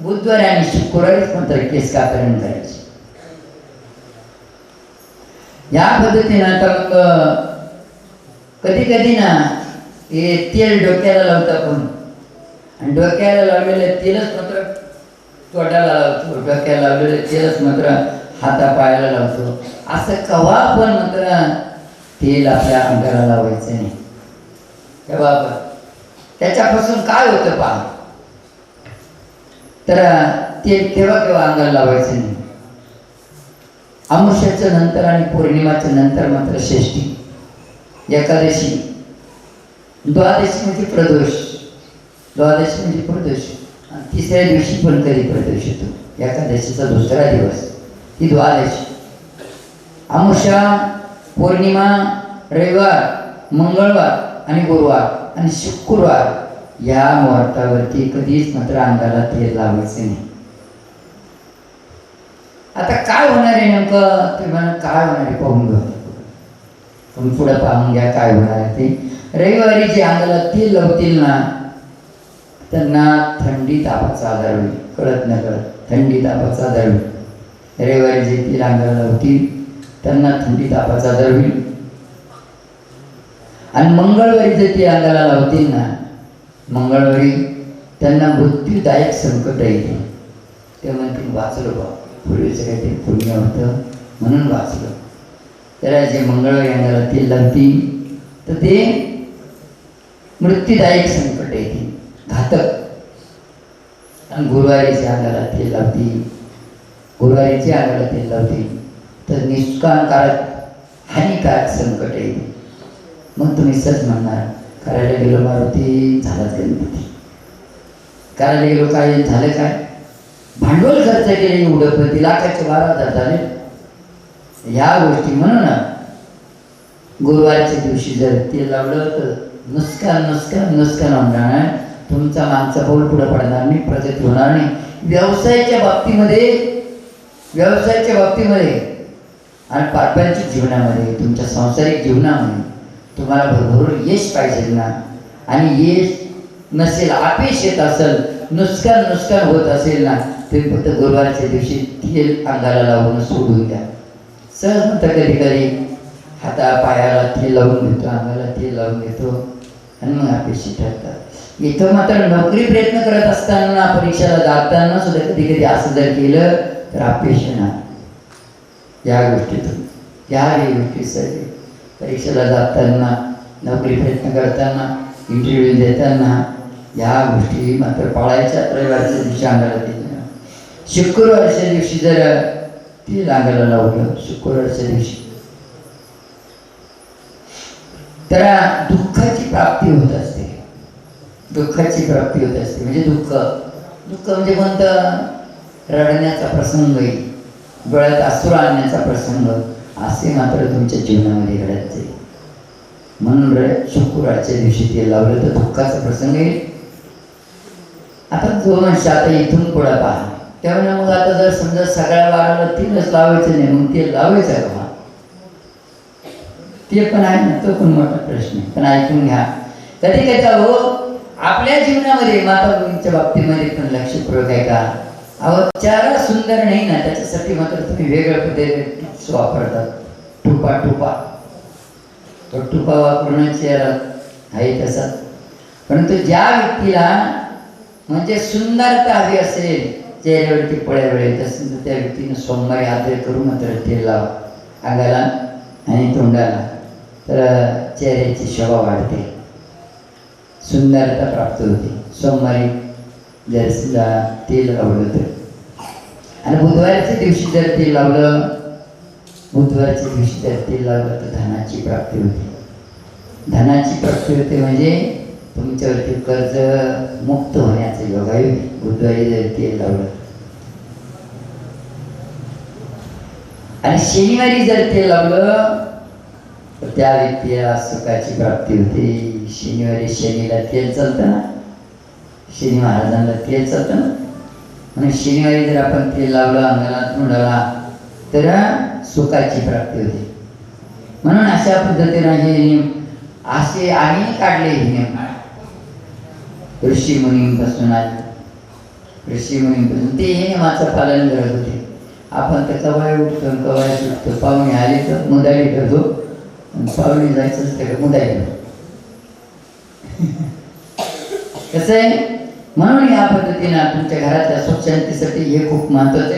बुधवारी आणि शुक्रवारीच मात्र केस कापरण करायचे. या पद्धतीनं तर कधी कधी ना हे तेल डोक्याला लावतं आपण. आणि डोक्याला लावलेलं तेलच मात्र तोंडाला लावतो डोक्याला लावलेलं तेलच मात्र हातापायाला लावतो. असं कवा पण मात्र तेल आपल्या अंगाला लावायचं नाही. तेव्हा त्याच्यापासून काय होतं पहा? तर ते तेव्हा केव्हा अंगाला लावायचं नाही? अमुष्याच्या नंतर आणि पौर्णिमाच्या नंतर मात्र षष्ठी एकादशी. द्वादशी म्हणजे प्रदोष. द्वादशी म्हणजे प्रदोष तिसऱ्या दिवशी पण कधी प्रदोष येतो? एकादशीचा दुसरा दिवस. ही द्वादशी. अमुषा पौर्णिमा रविवार मंगळवार आणि गुरुवार आणि शुक्रवार. या मुहूर्तावरती कधीच मात्र अंगाला तेल लावायचे नाही. आता काय होणार आहे नेमकं? तुम्ही म्हणा काय होणार आहे पाहून घ्या. तुम्ही पुढं पाहून घ्या काय होणार आहे ते. रविवारी जे अंगाला तेल लावतील ना त्यांना थंडी तापाचा आजार होईल. कळत न कळत. थंडी तापाचा आजार होईल. रविवारी जे तेल अंगाला लावतील त्यांना थंडी तापाचा आजार होईल. आणि मंगळवारी जे ते अंगाला लावतील ना मंगळवारी त्यांना मृत्यूदायक संकट येते ते म्हणतील वाचलं बा पूर्वीचं काहीतरी पुण्य होतं म्हणून वाचलं. त्याला जे मंगळवारी अंगाला ते लावतील तर ते मृत्यूदायक संकट येते घातक. आणि गुरुवारीचे अंगाला ते लावतील गुरुवारीचे अंगाला ते लावतील तर निष्काळकारक हानिकारक संकट येते मग तुम्ही सच म्हणणार करायला गेलो मारुती झालाच गणपती. करायला गेलो काय झालं काय? भांडवल खर्च केले उडपती लाखाचे बारा हजार झाले ह्या गोष्टी म्हणून ना गुरुवारच्या दिवशी जर ते लावलं तर नुसकान नुसकान नुसकान होणार तुमचा मागचा पाऊल पुढे पडणार नाही प्रगती होणार नाही. व्यवसायाच्या बाबतीमध्ये व्यवसायाच्या बाबतीमध्ये आणि पारंपरिक जीवनामध्ये तुमच्या सांसारिक जीवनामध्ये तुम्हाला भरभरून यश पाहिजे ना? आणि यश नसेल अपेश येत असेल नुसकान नुसकान होत असेल ना तुम्ही फक्त गुरुवारच्या दिवशी तेल अंगाला लावून सोडून द्या. सहज म्हणता कधी कधी हाता पायाला तेल लावून घेतो अंगाला तेल लावून घेतो आणि मग अपेक्षित ठरतात. इथं मात्र नोकरी प्रयत्न करत असताना परीक्षेला जाताना सुद्धा कधी कधी असं जर केलं तर अपेक्ष या गोष्टीतून. या गोष्टी सगळी परीक्षेला जाताना नोकरी प्रयत्न करताना इंटरव्ह्यू देताना या गोष्टी मात्र पाळायच्या रविवारच्या दिवशी अंगाला दिल्या शुक्रवारच्या दिवशी जर ती अंगाला लावलं शुक्रवारच्या दिवशी तर दुःखाची प्राप्ती होत असते. दुःखाची प्राप्ती होत असते. म्हणजे दुःख. दुःख म्हणजे कोणतं? रडण्याचा प्रसंग. येईल डोळ्यात असूर आणण्याचा प्रसंग. असे मात्र तुमच्या जीवनामध्ये घडत जाईल म्हणून रे शुक्रवारच्या दिवशी ते लावलं तर दुःखाचा प्रसंग येईल. आता जो म्हणशी आता इथून पुढे पहा. त्यामुळे मग आता जर समजा सगळ्या वाराला तीनच लावायचं नाही मग ते लावायचं का? ते पण आहे ना तो पण मोठा प्रश्न आहे. पण ऐकून घ्या. कधी कधी हो आपल्या जीवनामध्ये माता बाबतीमध्ये पण लक्षपूर्वक आहे का अहो चारा सुंदर नाही ना त्याच्यासाठी मात्र तुम्ही वेगळ्या पद्धतीने वापरतात टुपा टुपा. तो टुपा वापरून चेहरा आहे तसा. परंतु ज्या व्यक्तीला म्हणजे सुंदरता हवी असेल चेहऱ्यावरती पळ्यावेळी तसं असेल तर त्या व्यक्तीने सोमवारी आदर करून मात्र तेल लाव. अंगाला आणि तोंडाला. तर चेहऱ्याची शोभा वाढते. सुंदरता प्राप्त होते. सोमवारी जर तेल लावलं तर आणि बुधवारच्या दिवशी जर तेल लावलं बुधवारच्या दिवशी जर तेल लावलं तर धनाची प्राप्ती होते. धनाची प्राप्ती होते म्हणजे तुमच्यावरती कर्ज मुक्त होण्याचं आहे बुधवारी जर तेल लावलं. आणि शनिवारी जर तेल लावलं तर त्या व्यक्तीला सुखाची प्राप्ती होते. शनिवारी शनीला तेल चालतं ना. शनी महाराजांना तेच होतं म्हणून शनिवारी जर आपण ते लावलं अंगणात उडाला तर सुखाची प्राप्ती होते. म्हणून अशा पद्धतीनं हे नियम असे आणि काढले हे नियम. ऋषी मुनींपासून आले ऋषी मुनींपासून ते हे नियमाचं पालन करत होते. आपण तर कवाय उठतो कवाय सुटतो पाहुणे आले तर मुदाई करतो पाहुणे जायचं तर मुदाई कसं आहे? म्हणून या पद्धतीने तुमच्या घरातल्या सुखशांतीसाठी हे खूप महत्वाचं आहे.